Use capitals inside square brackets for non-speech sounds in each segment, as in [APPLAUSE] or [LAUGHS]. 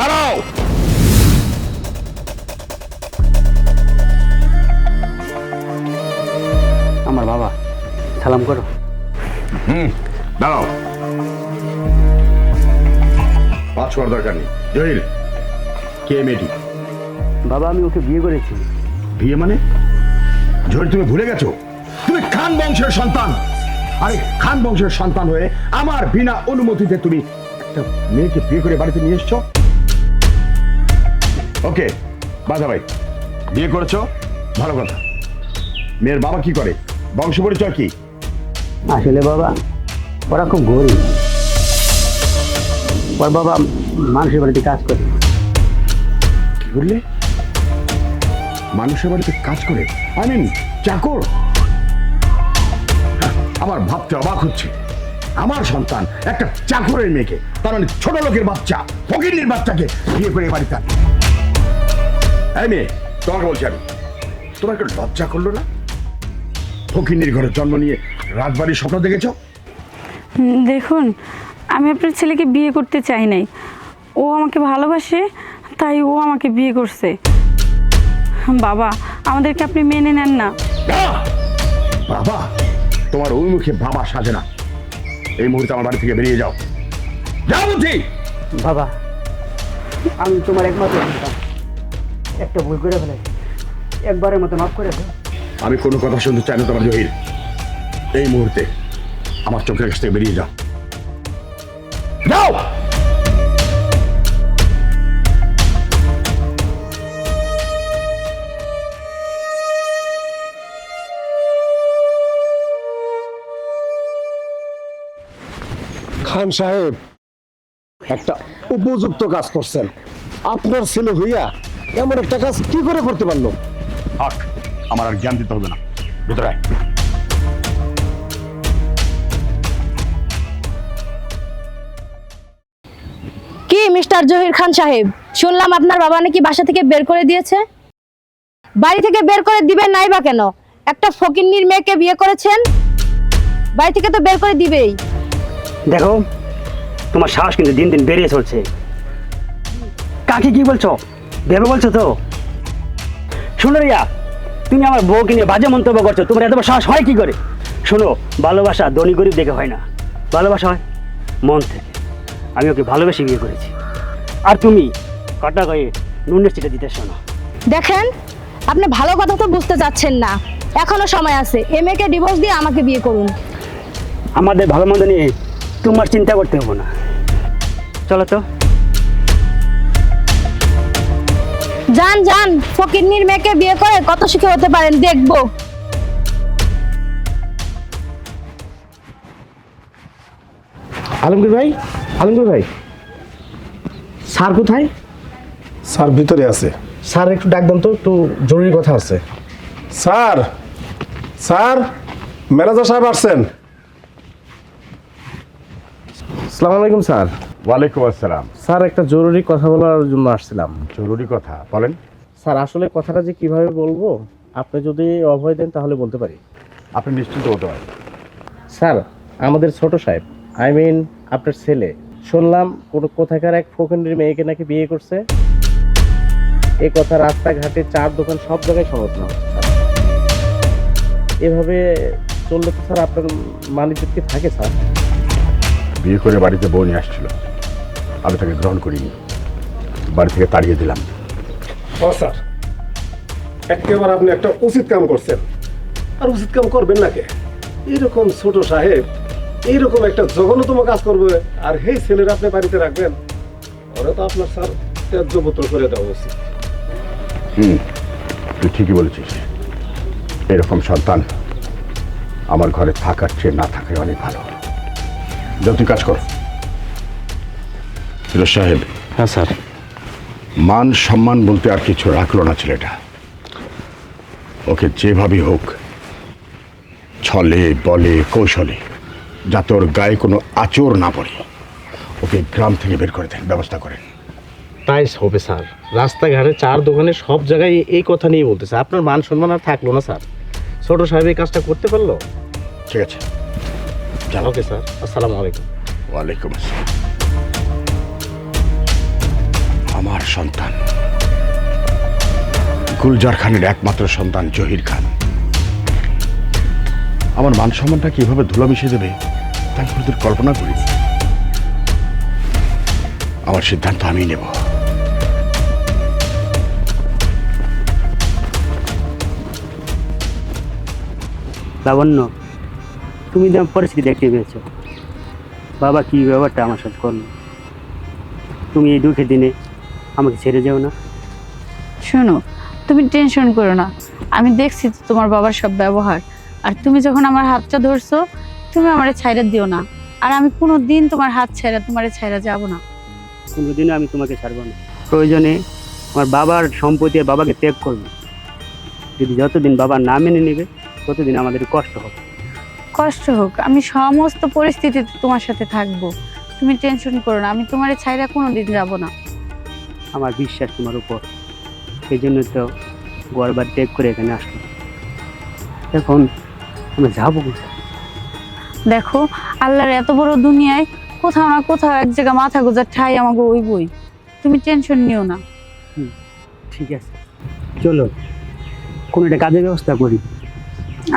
দাঁড়াও। আমার বাবা সালাম করো। হুম দাঁড়াও। পাঁচ করার দরকার নেই। জহির কে মেয়েটি? বাবা আমি ওকে বিয়ে করেছি। বিয়ে মানে? জহির তুমি ভুলে গেছো? তুমি খান বংশের সন্তান। আরে খান বংশের সন্তান হয়ে আমার বিনা অনুমতিতে তুমি একটা মেয়েকে বিয়ে করে বাড়িতে নিয়ে এসছো? ওকে বাধা ভাই। বিয়ে করেছ? ভালো কথা। মেয়ের বাবা কি করে? বংশ পরিচয় কি? আসলে বাবা ওরা খুব গরিব। ওর বাবা মানুষের বাড়িতে কাজ করে। কি বললে? মানুষের বাড়িতে কাজ করে? আই মিন চাকর? আমার ভাবতে অবাক হচ্ছে। আমার সন্তান একটা চাকরের মেয়েকে তার মানে ছোট লোকের বাচ্চা ফকিরের বাচ্চাকে বিয়ে করে বাড়িতে আনে। এই মেয়ে তোমাকে বলছি আমি তোমার একটু লজ্জা করল না? ফকিরনির ঘরে জন্ম নিয়ে রাজবাড়ির স্বপ্ন দেখেছ? দেখুন আমি আপনার ছেলেকে বিয়ে করতে চাই নাই। ও আমাকে ভালোবাসে তাই ও আমাকে বিয়ে করছে। বাবা আমাদেরকে আপনি মেনে নেন না। না! বাবা তোমার ওই মুখে বাবা সাজে না। এই মুহূর্তে আমার বাড়ি থেকে বেরিয়ে যাও। যাও বলছি! বাবা আমি তোমার একমাত্র সন্তান। একটা ভুল করে ফেলেছি। একবারের মতো মাফ করে দাও। আমি কোনো কথা শুনতে চাই না তোমার জহির। এই মুহূর্তে আমার চোখের কাছ থেকে বেরিয়ে যাও। যাও! খান সাহেব একটা উপযুক্ত কাজ করছেন। আপনার ছেলে হইয়া এমন একটা কাজ কি করে করতে পারল? থাক আমার আর জ্ঞান দিতে হবে না। ভিতরে আয়। কি মিস্টার জহির খান সাহেব? শুনলাম আপনার বাবা নাকি বাসা থেকে বের করে দিয়েছে। বাড়ি থেকে বের করে দিবেন নাই বা কেন? একটা ফকিন্নির মেয়েকে বিয়ে করেছেন? বাড়ি থেকে তো বের করে দিবেই। দেখো তোমার সাহস কিন্তু দিন দিন বেরিয়ে চলছে। কাকে কি বলছো? ভেবে বলছো তো? শোনো রিয়া তুমি আমার বউকে নিয়ে বাজে মন্তব্য করছ তোমার এত সাহস হয় কি করে? শোনো ভালোবাসা ধনী গরিব দেখে হয় না। ভালোবাসা হয় মন থেকে। আমি ওকে ভালোবেসে বিয়ে করেছি। আর তুমি কাটা গায়ে নুনের চিটা দিতে শোনো দেখেন আপনি ভালো কথা তো বুঝতে চাচ্ছেন না। এখনও সময় আছে এ মেয়েকে ডিভোর্স দিয়ে আমাকে বিয়ে করুন। আমাদের ভালো মন্দ নিয়ে তোমার চিন্তা করতে হব না। চলো তো। যান যান ফকিন্নির মেয়েকে বিয়ে করে কত সুখে হতে পারেন দেখব। আলমগীর ভাই আলমগীর ভাই স্যার কোথায়? স্যার ভিতরে আছে। স্যার একটু ডাক দেন তো একটু জরুরি কথা আছে। স্যার স্যার ম্যানেজার সাহেব আসছেন। সালাম আলাইকুম স্যার। ওয়ালাইকুম আসসালাম। স্যার একটা জরুরি কথা বলার জন্য আসছিলাম। জরুরি কথা বলেন। স্যার আসলে কথাটা যে কীভাবে বলব আপনি যদি অভয় দেন তাহলে বলতে পারি। আপনি নিশ্চিন্ত হতে পারেন। স্যার আমাদের ছোট সাহেব আই মিন আপনার ছেলে শুনলাম কোনো কোথাকার এক ফকিন্ডির মেয়েকে নাকি বিয়ে করছে। এই কথা রাস্তাঘাটে চার দোকান সব জায়গায় সমালোচনা হচ্ছে। এভাবে চললে তো স্যার আপনার মানিজ্য কি থাকে স্যার? বিয়ে করে বাড়িতে বউ নিয়ে আসছিল। আমি তাকে গ্রহণ করিনি। বাড়ি থেকে তাড়িয়ে দিলাম। ও স্যার। একেবারে আপনি একটা উচিত কাম করছেন। আর উচিত কাম করবেন না কে? এইরকম ছোট সাহেব এইরকম একটা জঘন্যতম কাজ করবে আর সেই ছেলের আপনি বাড়িতে রাখবেন ওরা তো আপনার স্যার ত্যায্য পুত্র করে দেওয়া উচিত। হুম তুই ঠিকই বলেছিস। এরকম সন্তান আমার ঘরে থাকার চেয়ে না থাকাই অনেক ভালো। যা তুই কাজ কর। ফিরোজ সাহেব। হ্যাঁ স্যার। মান সম্মান বলতে আর কিছু রাখল না ছেলেটা। ওকে যেভাবে হোক ছলে বলে কৌশলে যাতে ওর গায়ে কোনো আচর না পড়ে ওকে গ্রাম থেকে বের করে দেন ব্যবস্থা করেন। তাই হবে স্যার। রাস্তাঘাটে চার দোকানে সব জায়গায় এই কথা নিয়ে বলতেছে। আপনার মান সম্মান আর থাকল না স্যার। ছোট সাহেব এই কাজটা করতে পারল? ঠিক আছে। Okay sir. আসসালামু আলাইকুম। ওয়ালাইকুম আসসালাম। আমার সন্তান। গুলজার খানের একমাত্র সন্তান জহির খান। আমার মান সম্মানটা কীভাবে ধুলো মিশে দেবে তাই কোনোদিন কল্পনা করি। আমার সিদ্ধান্ত আমি নেব। লাবণ্য, তুমি আমার পরিস্থিতি দেখতে পেয়েছ বাবা কি ব্যাপারটা আমার সাথে করল? তুমি এই দুঃখের দিনে আমাকে ছেড়ে যাও না। শোনো তুমি টেনশন করো না। আমি দেখছি তো তোমার বাবার সব ব্যবহার। আর তুমি যখন আমার হাতটা ধরছো তুমি আমারে ছাইরা দিও না। আর আমি কোনো দিন তোমার হাত ছাইরা তোমারে ছাইরা যাব না। কোনোদিনও আমি তোমাকে ছাড়বো না। প্রয়োজনে আমার বাবার সম্পত্তি আর বাবাকে ত্যাগ করব। যদি যতদিন বাবা না মেনে নেবে ততদিন আমাদের কষ্ট হবে। কষ্ট হোক আমি সমস্ত পরিস্থিতিতে তোমার সাথে থাকব। তুমি টেনশন করো না আমি তোমারে ছাইরা কোনো দিন যাব না। আমার বিশ্বাস তোমার উপর। সেই জন্য তো গড়বার ত্যাগ করে এখানে আসলাম। এখন আমরা যাব কোথায়? দেখো আল্লাহর এত বড় দুনিয়ায় কোথাও না কোথাও এক জায়গা মাথা গোজার ঠাই আমাকে ওই বই। তুমি টেনশন নিও না। ঠিক আছে। চলো কোনো একটা কাজের ব্যবস্থা করি।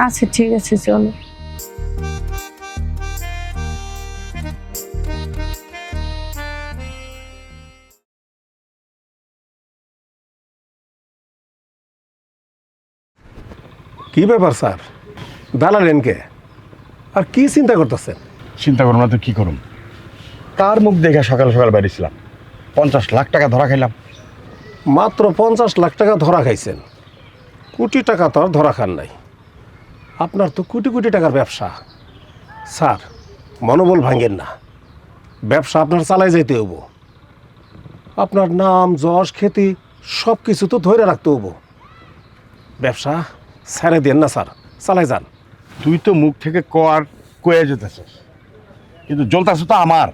আচ্ছা ঠিক আছে চলো। কি ব্যাপার স্যার? দাঁড়ালেন কে? আর কি চিন্তা করতেছেন? চিন্তা করুন না তো কি করুন? তার মুখ দেখে সকাল সকাল বেরিয়েছিলাম? পঞ্চাশ লাখ টাকা ধরা খাইলাম। মাত্র পঞ্চাশ লাখ টাকা ধরা খাইছেন। কোটি টাকা তো আর ধরা খান নাই। আপনার তো কোটি কোটি টাকার ব্যবসা। স্যার মনোবল ভাঙেন না। ব্যবসা আপনার চালাই যাইতে হব আপনার নাম যশ খ্যাতি সব কিছু তো ধরে রাখতে হব ব্যবসা ছেড়ে দেন না স্যার। চালাই যান। তুই তো মুখ থেকে কর কয়ে যেতেছিস। কিন্তু জ্বলতেছ তো আমার।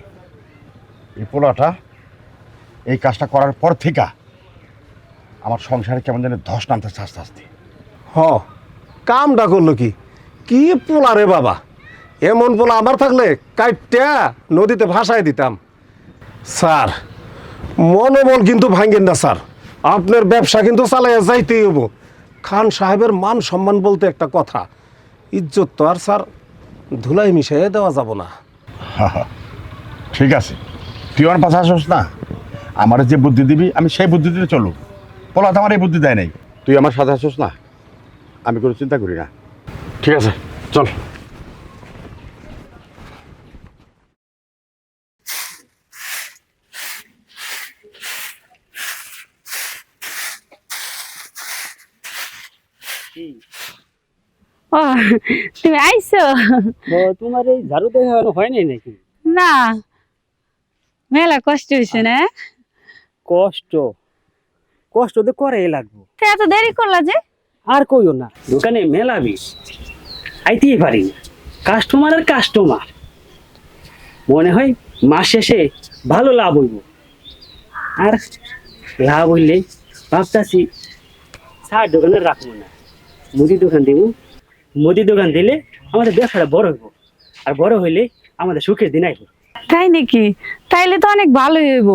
এই পোলাটা এই কাজটা করার পর থেকে আমার সংসারে কেমন যেন ধস নামতেছে আস্তে আস্তে। হ কামটা করল কি? কি পোলা রে বাবা? এমন পোলা আমার থাকলে কাইটা নদীতে ভাসায় দিতাম। স্যার মনোবল কিন্তু ভাঙ্গেন না স্যার। আপনার ব্যবসা কিন্তু চালাইয়া যাইতেই হব খান সাহেবের মান সম্মান বলতে একটা কথা। ইজ্জত তো আর স্যার ধুলাই মিশিয়ে দেওয়া যাব না। ঠিক আছে। তুই আমার পাশে আসস না। আমার যে বুদ্ধি দিবি আমি সেই বুদ্ধি চলু পোলা তো আমার এই বুদ্ধি দেয় নাই। তুই আমার সাথে আসস না? আমি কোনো চিন্তা করি না। ঠিক আছে চল। ও তুমি আইছো? তোমার এই ঝাড়ু দেখা হয় নাই নাকি? না। মেলা কষ্ট হয়েছে না? কষ্ট। কষ্ট তো করে লাগবো। এত দেরি করলা যে? আর কইও না দোকানে মেলা বিষ। আইতেই পারি না। কাস্টমার আর কাস্টমার। মনে হয় মাস শেষে ভালো লাভ হইব। আর লাভ হইলে ভাবতাছি সার দোকানে রাখব না। মুদি দোকান দিব মুদি দোকান দিলে আমাদের ব্যবসাটা বড় হইব। আর বড় হইলে আমাদের সুখের দিন আইব। তাই নাকি? তাইলে তো অনেক ভালোই হইব।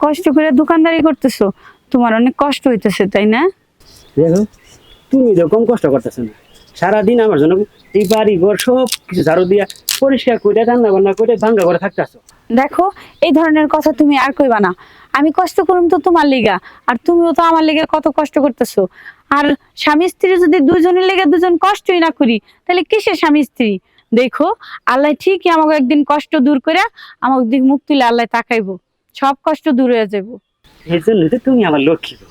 কষ্ট করে দোকানদারি করতেছো তোমার অনেক কষ্ট হইতেছে তাই না? দেখো তুমি তো কম কষ্ট করতেছো না। সারাদিন আমার জন্য এই বাড়ি ঘর সব কিছু ঝাড়ু দিয়া পরিষ্কার করে রান্না বান্না করে ভাঙ্গা করে থাকতেছো। দেখো এই ধরনের কথা তুমি আর কইবা না। আমি কষ্ট করুম তো তোমার লিগা আর তুমিও তো আমার লিগে কত কষ্ট করতেছো। আর স্বামী স্ত্রী যদি দুজনের লেগে দুজন কষ্টই না করি তাহলে কিসের স্বামী স্ত্রী? দেখো আল্লাহ ঠিকই আমাকে একদিন কষ্ট দূর করে আমাকে দিক মুখ তুলে আল্লাহ তাকাইবো। সব কষ্ট দূর হয়ে যাব এর জন্য তো তুমি আমার লক্ষ্মী গো।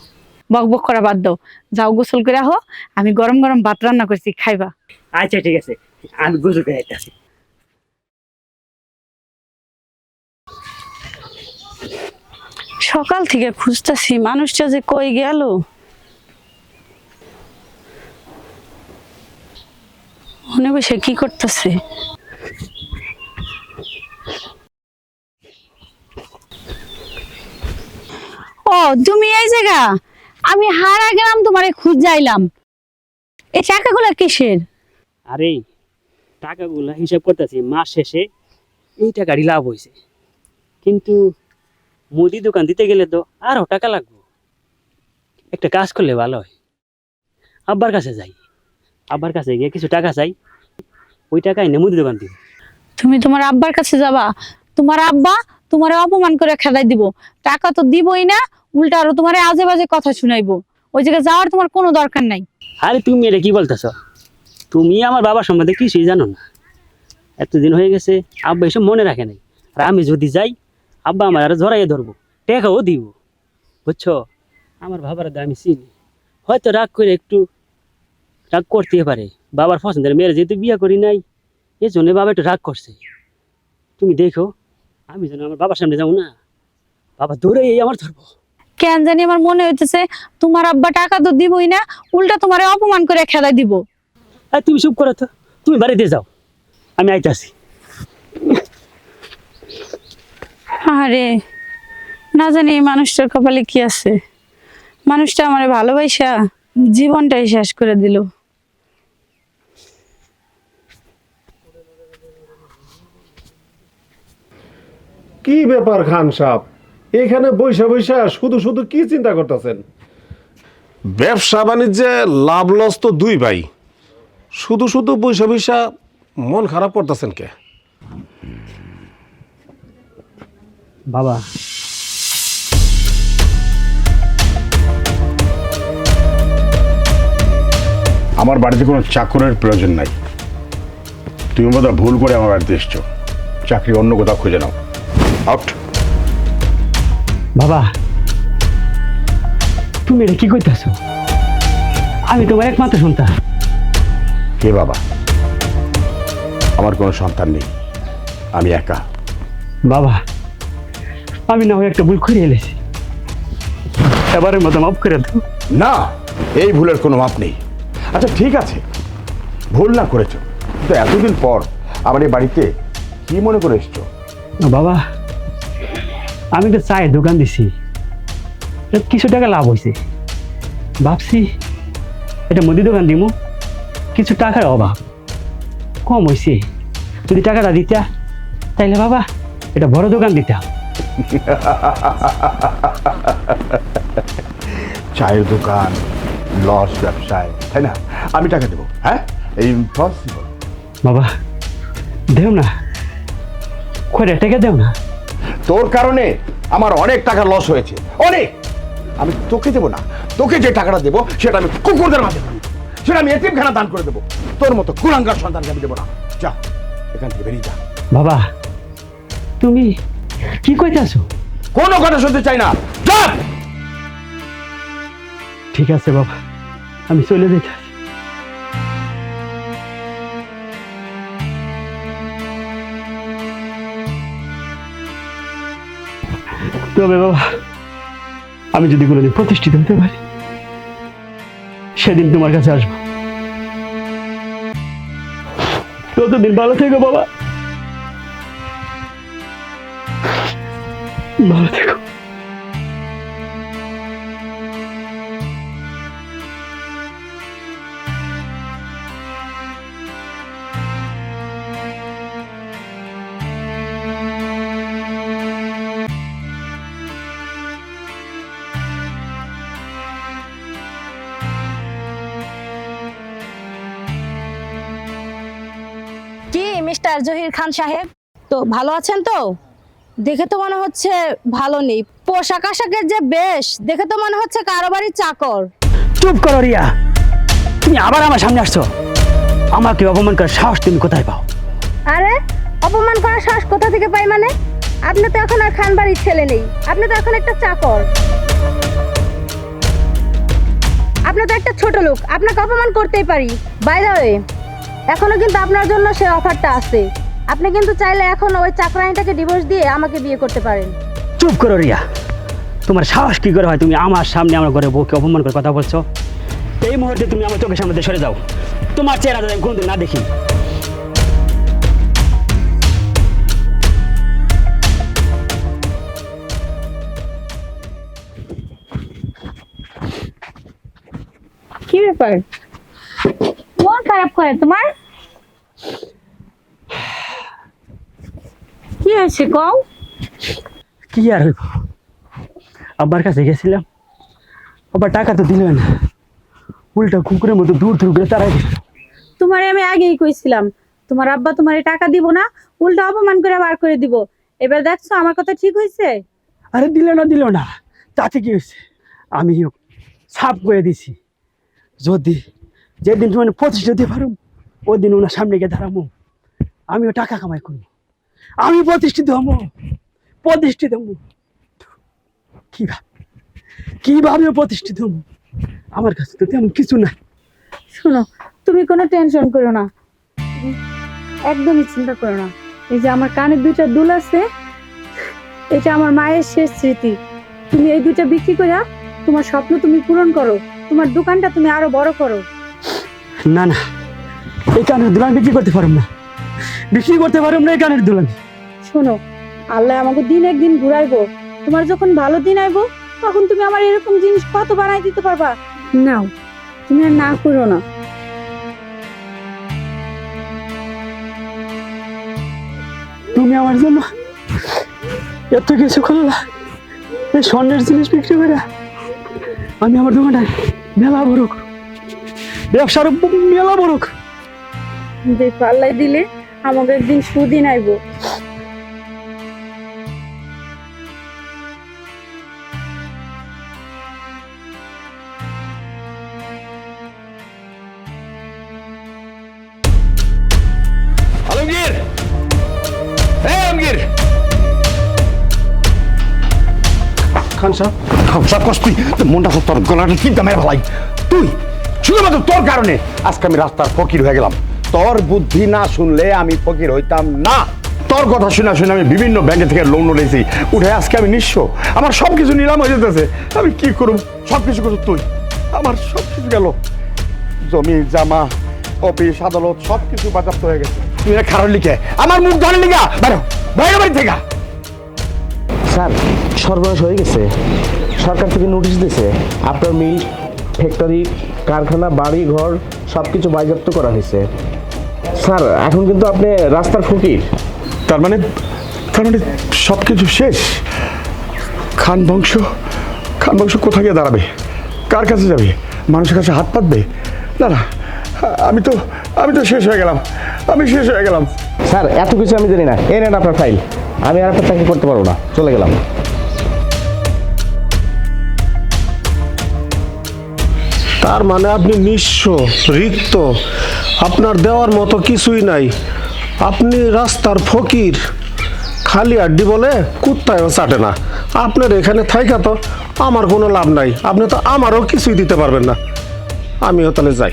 বক বক করা বাদ দাও। যাও গোসল করে আহো আমি গরম গরম ভাত রান্না করছি খাইবা। আচ্ছা ঠিক আছে। আমি গোসল করে সকাল থেকে খুঁজতেছি, মানুষটা যে কই গেল? মনে বসে কি করতেছে? ও, তুমি এই জায়গা? আমি হারা গেলাম, তোমারে খুঁজ যাইলাম এই টাকাগুলো কিসের? আরে, টাকাগুলা হিসাব করতেছি, মাস শেষে এই টাকারই লাভ হয়েছে কিন্তু মুদি দোকান দিতে গেলে তো আরও টাকা লাগবে। একটা কাজ করলে ভালো হয়। আব্বার কাছে যাই। আব্বার কাছে গিয়ে কিছু টাকা চাই ওই টাকা এনে মুদি দোকান দিব। তুমি তোমার আব্বার কাছে যাবা তোমার আব্বা তোমারে অপমান করে খেদাই দিব। টাকা তো দিবই না উল্টা আরও তোমারে আজে বাজে কথা শুনাইবো। ওই জায়গায় যাওয়ার তোমার কোনো দরকার নাই। আরে তুমি এটা কি বলতেছ? তুমি আমার বাবার সম্বন্ধে কিছুই জানো না। এতদিন হয়ে গেছে আব্বা এসব মনে রাখে নাই। আর আমি যদি যাই আব্বা আমার আরও জড়াইয়ে ধরবো টেকাও দিব। বুঝছ? আমার বাবার আমি চিনি। হয়তো রাগ করে একটু রাগ করতে পারে। বাবার পছন্দের মেয়ের যেহেতু বিয়ে করি নাই এই জন্য বাবা একটু রাগ করছে। তুমি দেখো আমি যেন আমার বাবার সামনে যাব না। বাবা দৌড়ে আমার ধরবো। কেন জানি আমার মনে হইতেছে তোমার আব্বা টাকা তো দিবই না উল্টা তোমারে অপমান করে খেদাই দিব। তুমি চুপ করো তো তুমি বাড়িতে যাও। আমি আইতাছি। আরে না জানি এই মানুষটার কপালে কি আছে। মানুষটা আমার ভালোবাসা জীবনটাই শেষ করে দিল। কি ব্যাপার খান সাহেব? এখানে বৈশা বৈশা শুধু শুধু কি চিন্তা করতেছেন? ব্যবসা বাণিজ্যে লাভ লস তো দুই ভাই। শুধু শুধু বৈশা বৈশা মন খারাপ করতেছেন কে? বাবা। আমার বাড়িতে কোনো চাকরের প্রয়োজন নাই। তুমি বোধহয় ভুল করে আমার বাড়িতে এসছো। চাকরি অন্য কোথাও খুঁজে নাও। আউট বাবা তুমি এটা কি করতেছ আমি তোমার একমাত্র সন্তান। কে বাবা? আমার কোনো সন্তান নেই। আমি একা। বাবা আমি না হয় একটা ভুল করে এলেছি এবারের মতো মাফ করে দাও। না এই ভুলের কোনো মাপ নেই। আচ্ছা ঠিক আছে। ভুল না করেছ। কিন্তু এতদিন পর আমার এই বাড়িতে কি মনে করে এসছো? বাবা আমি তো চায়ের দোকান দিছি। কিছু টাকা লাভ হয়েছে ভাবছি এটা মুদি দোকান দিমু। কিছু টাকার অভাব। কম হয়েছে যদি টাকাটা দিতা তাইলে বাবা এটা বড় দোকান দিতাম। [LAUGHS] চায়ের দোকান লস ব্যবসায় তাই না? আমি টাকা দেবো হ্যাঁ? ইম্পসিবল বাবা দেও না। কয়টা টাকা দেও না। তোর কারণে আমার অনেক টাকা লস হয়েছে অনেক। আমি তোকে দেবো না তোকে যে টাকাটা দেবো সেটা আমি কুকুরদের মাঝে। সেটা আমি এতিমখানা দান করে দেবো। তোর মতো কুলাঙ্গার সন্তানকে আমি দেবো না। যা এখান থেকে বেরিয়ে যা। বাবা তুমি কি কইতাছো কোনো কথা শুনতে চাই না। যা ঠিক আছে বাবা আমি চলে যেতে তবে বাবা আমি যদি কোনোদিন প্রতিষ্ঠিত হতে পারি সেদিন তোমার কাছে আসব। ততদিন ভালো থেকো বাবা। ভালো কি মিস্টার জহির খান সাহেব? তো ভালো আছেন তো? দেখে তো মনে হচ্ছে ভালো নেই। পোশাক আশাকের যে বেশ দেখে তো মনে হচ্ছে কারও বাড়ির চাকর। চুপ করো রিয়া। তুমি আবার আমার সামনে আসছো। আমাকে অপমান করার সাহস তুমি কোথায় পাও? আরে অপমান করার সাহস কোথা থেকে পাই মানে? আপনি তো এখন আর খান বাড়ির ছেলে নেই। আপনি তো এখন একটা চাকর। আপনি তো একটা ছোট লোক। আপনাকে অপমান করতেই পারি। বাই ওয়ে এখনও কিন্তু আপনার জন্য সে অফারটা আছে। আপনি কিন্তু চাইলে এখন ওই চাকরানিটাকে ডিভোর্স দিয়ে আমাকে বিয়ে করতে পারেন। চুপ করো রিয়া। তোমার সাহস কি করে হয়? তুমি আমার সামনে আমার ঘরে বউকে অপমান করে কথা বলছো? এই মুহূর্তে তুমি আমার চোখের সামনে সরে যাও। তোমার চেহারা যদি আমি কোনোদিন না দেখি। কি ব্যাপার? মন খারাপ করে তোমার? কি হয়েছে কও? কি আর হইব? আব্বার কাছে গেছিলাম। আবার টাকা তো দিল না উল্টা কুকুরের মতো দূর দূর করে তোমারে আমি আগেই কইছিলাম তোমার আব্বা তোমারে টাকা দিব না উল্টা অপমান করে বার করে দিব। এবার দেখছ আমার কথা ঠিক হয়েছে আরে দিল না দিল না। তাতে কি হয়েছে আমি সাপ করে দিছি। যদি যেদিন মানে প্রতিষ্ঠা দিতে পারুম ওই দিন ওনার সামনে গিয়ে দাঁড়াবো আমিও টাকা কামাই করব। আমি প্রতিষ্ঠিত হব। প্রতিষ্ঠিত হব। কীভাবে? কীভাবে প্রতিষ্ঠিত হব? আমার কাছে তো তেমন কিছু নাই। শোনো তুমি কোনো টেনশন করো না। একদমই চিন্তা করো না। এই যে আমার কানের দুইটা দুল আছে এটা আমার মায়ের শেষ স্মৃতি। তুমি এই দুইটা বিক্রি করে তোমার স্বপ্ন তুমি পূরণ করো। তোমার দোকানটা তুমি আরও বড় করো। না না এই কানের দুলান বিক্রি করতে পারব না। বিক্রি করতে পারব না এই কানের দুলান শোনো আল্লাহ আমাকে দিন একদিন ঘুরাইবো। তোমার যখন ভালো দিন আইবো তখন তুমি আমার এরকম জিনিস কত বানাই দিতে পারবা? নাও তুমি আর না করো না। তুমি আমার জন্য এত কিছু করলা। এই স্বর্ণের জিনিস বিক্রি করে আমি আমার দোকানটা মেলা বড়। ব্যবসার মেলা বড় পাল্লাই দিলে আমাকে একদিন সুদিন আইবো। আলমগীর! এই আলমগীর! খান সাহেব সব কষ্ট তুই তোর মনটা সব তোর গলাটা চিন্তা মেরে ভালাই তুই শুধুমাত্র তোর কারণে আজকে আমি রাস্তার ফকির হয়ে গেলাম। তোর বুদ্ধি না শুনলে আমি ফকির হইতাম না। তোর কথা শুনে শুনে আমি বিভিন্ন ব্যাংকে থেকে লোন নিয়েছি উঠে আজকে আমি নিঃস্ব। আমার সব কিছু নিলাম হয়ে যেতেছে। আমি কি করব সব কিছু করছ তুই? আমার সব কিছু গেল। জমি, জামা, অফিস, আদালত সব কিছু বাজাপ্ত হয়ে গেছে। তুই খারাপ লিখে। আমার মুখ ধরে লিখা। বাইরে বাইরে বাড়ি থেকে। স্যার, সর্বনাশ হয়ে গেছে। সরকার থেকে নোটিশ দিয়েছে আপনার মিল ফ্যাক্টরি কারখানা বাড়ি ঘর সব কিছু বাজেয়াপ্ত করা হয়েছে। স্যার এখন কিন্তু আপনি রাস্তার ফকির। তার মানে তার মানে সব কিছু শেষ। খান বংশ খান বংশ কোথায় গিয়ে দাঁড়াবে? কার কাছে যাবে? মানুষের কাছে হাত পাতবে? না না আমি তো আমি তো শেষ হয়ে গেলাম। আমি শেষ হয়ে গেলাম। স্যার এত কিছু আমি জানি না। এই নেন আপনার ফাইল আমি আর আপনার চাকরি করতে পারব না। চলে গেলাম। তার মানে আপনি নিঃস্ব রিক্ত। আপনার দেওয়ার মতো কিছুই নাই। আপনি রাস্তার ফকির। খালি আড্ডি বলে কুত্তায়ও চাটে না। আপনার এখানে থাইকা তো আমার কোনো লাভ নাই। আপনি তো আমারও কিছুই দিতে পারবেন না। আমিও তাহলে যাই।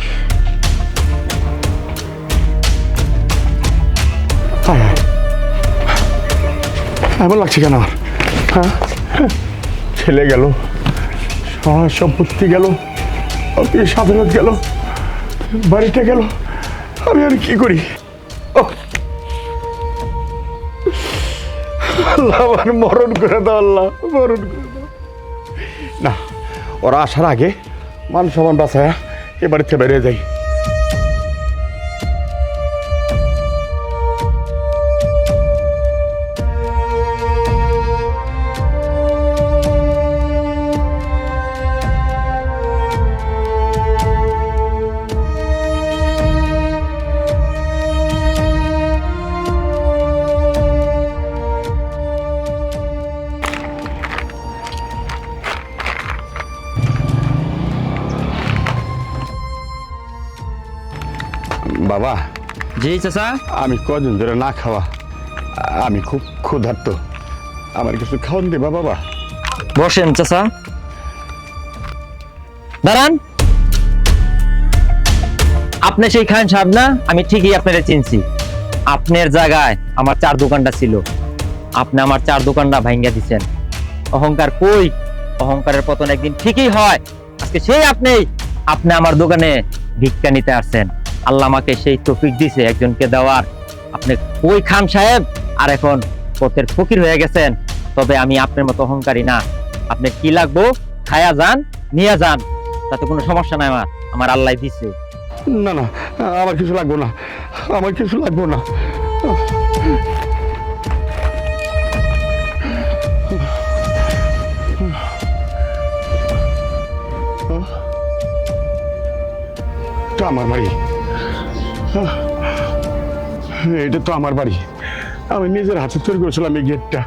এমন লাগছে কেন আমার? হ্যাঁ? ছেলে গেল সহায় সম্পত্তি গেল। আদালত গেল বাড়িতে গেল, আমি আর কি করি! আল্লাহ আমার মরণ করে দাও, আল্লাহ মরণ করে দাও। না, ওরা আসার আগে মান সমান বাসায় এ বাড়িতে বেরিয়ে যাই। জি চাচা আমি কদিন ধরে না খাওয়া। আমি খুব ক্ষুধার্ত। আমার কিছু খাওয়ান দেবা বাবা? বসেন চাচা। দাঁড়ান। আপনি সেই খান সাহেব না আমি ঠিকই আপনারে চিনছি। আপনার জায়গায় আমার চার দোকানটা ছিল। আপনি আমার চার দোকানটা ভাঙ্গা দিচ্ছেন অহংকার কই? অহংকারের পতন একদিন ঠিকই হয়। আজকে সেই আপনি আপনি আমার দোকানে ভিক্ষা নিতে আসছেন। আল্লাহ আমাকে সেই তফিক দিছে, একজনকে দেওয়ার। আপনি কই খান সাহেব, আর এখন পথের ফকির হয়ে গেছেন। তবে আমি আপনার মতো অহংকারী না। আপনি কি লাগবো? খায়া যান, নিয়ে যান। তাতে কোনো সমস্যা নাই আমার আমার আল্লাহ দিছে। না না, আমার কিছু লাগবো না, আমার কিছু লাগবো না। আমার বাড়ি এটা তো আমার বাড়ি। আমি নিজের হাতে তৈরি করেছিলাম এই গেটটা।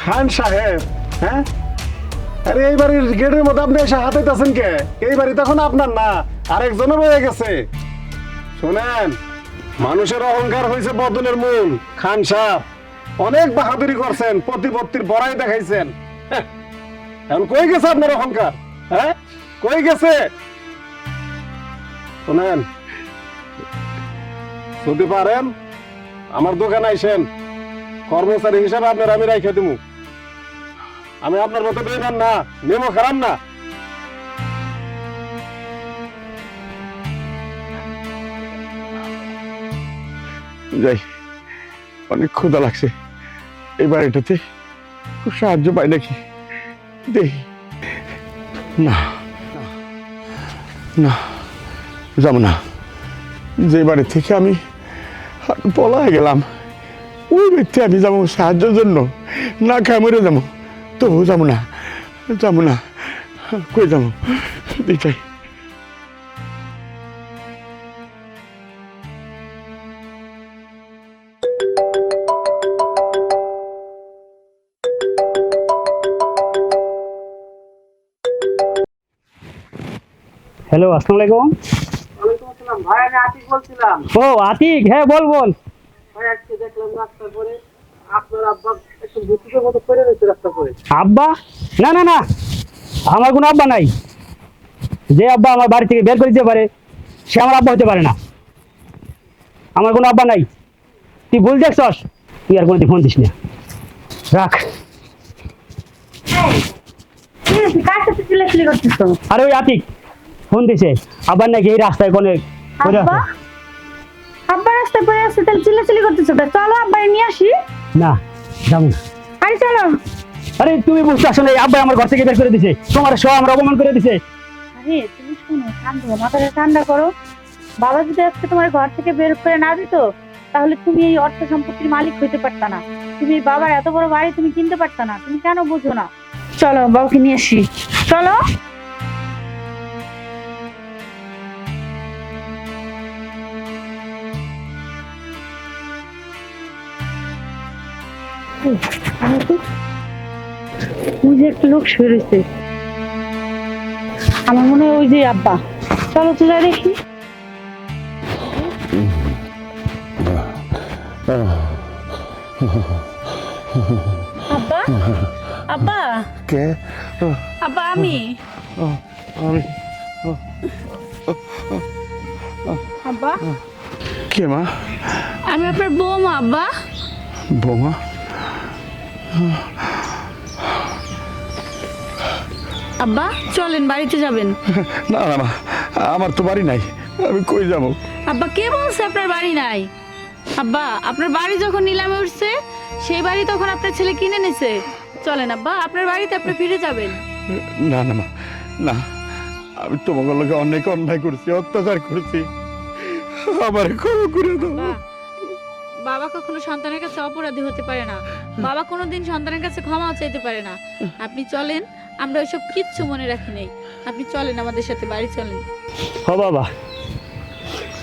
খান সাহেব হ্যাঁ? আরে, এই বাড়ির গেটের মধ্যে আপনি এসে হাতে আছেন কে? এই বাড়ি তখন আপনার না আরেকজনের হয়ে গেছে। শোনেন মানুষের অহংকার হয়েছে বদলের মূল খান সাহেব অনেক বাহাদুরি করছেন প্রতিপত্তির বড়াই দেখাইছেন। হ্যাঁ, এখন কই গেছে আপনার অহংকার? হ্যাঁ কই গেছে? শোনেন যদি পারেন আমার দোকানে আইসেন। কর্মচারী হিসাবে আপনার আমি রাইখে দিব আমি আপনার মতো বেমান না নেমো খারাপ না। যাই। অনেক ক্ষুধা লাগছে। এই বাড়িটাতে খুব সাহায্য পাই নাকি? দেখি না। না। যাব না। যে বাড়ি থেকে আমি পলায় গেলাম, ওই ব্যক্তি আমি যাব সাহায্যের জন্য। না খাই মরে যাব। তবু যাব না। যাব না। কই যাব? এটাই। হ্যালো আসসালামু আলাইকুম। ও আতিক হ্যাঁ বল বল। আব্বা না না না। আমার কোনো আব্বা নাই। যে আব্বা আমার বাড়ি থেকে বের করে দিতে পারে সে আমার আব্বা হতে পারে না। আমার কোনো আব্বা নাই। তুই ভুল দেখছস? তুই আর কোনোদিন ফোন দিস না। রাখ। আরে ওই আতিক। ফোন দিছে। আবার নাকি এই রাস্তায় কোনে আব্বা? আব্বা রাস্তায় পড়ে আসছে তাহলে চিল্লাচিল্লি করতেছো চলো আব্বা নিয়ে আসি। না যাব না। আরে চলো। আরে তুমি বুঝতে আসলে আব্বা আমার ঘর থেকে বের করে দিছে। তোমার সব আমার অপমান করে দিছে। আরে তুমি শোনো শান্ত মাথাটা ঠান্ডা করো। বাবা যদি আজকে তোমার ঘর থেকে বের করে না দিত তাহলে তুমি এই অর্থ সম্পত্তির মালিক হইতে পারতা না। তুমি বাবার এত বড় বাড়ি তুমি কিনতে পারতা না। তুমি কেন বুঝো না? চলো বাবাকে নিয়ে আসি। চলো। ওই যে একটা লোক শুয়ে রয়েছে। আমার মনে হয় ওই যে আব্বা। চলো তো যাই দেখি। আব্বা? আব্বা? কে? আব্বা আমি। আমি আব্বা? কে মা? আমি আপনার বৌমা আব্বা। বৌমা? আব্বা চলেন বাড়িতে যাবেন। না না মা আমার তো বাড়ি নাই। আমি কই যাব? আব্বা কে বলছে আপনার বাড়ি নাই? আব্বা আপনার বাড়ি যখন নিলামে উঠছে সেই বাড়ি তখন আপনার ছেলে কিনে নিছে। চলেন আব্বা আপনার বাড়িতে আপনি ফিরে যাবেন। না না মা না আমি তোমাকে লোকে অনেক অন্যায় করছি অত্যাচার করছি। আমার ক্ষমা করে দাও। বাবা, বাবা কখনো সন্তানের কাছে অপরাধী হতে পারে না। বাবা কোনোদিন সন্তানের কাছে ক্ষমাও চাইতে পারে না। আপনি চলেন আমরা ওইসব কিচ্ছু মনে রাখি নেই। আপনি চলেন আমাদের সাথে বাড়ি চলেন। হ বাবা।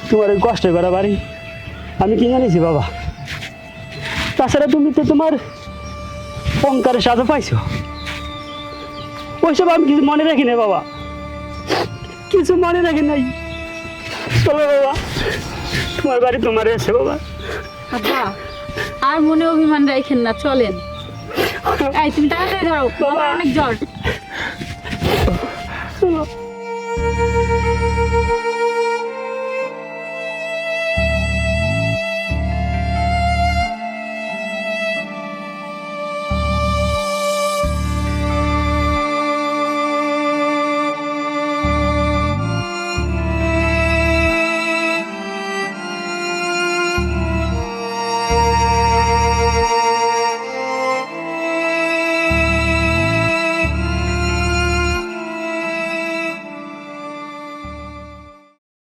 তোমার ওই কষ্ট করা বাড়ি আমি কি জানিছি বাবা? তাছাড়া তুমি তো তোমার অঙ্কারের সাথে পাইছো। ওইসব আমি কিছু মনে রাখি নাই বাবা। কিছু মনে রাখি নাই। চলো বাবা তোমার বাড়ি তোমার এসে বাবা। আব্বা আর মনে অভিমান রাখেন না চলেন। এই তুমি তাড়াতাড়ি ধরো অনেক জ্বর।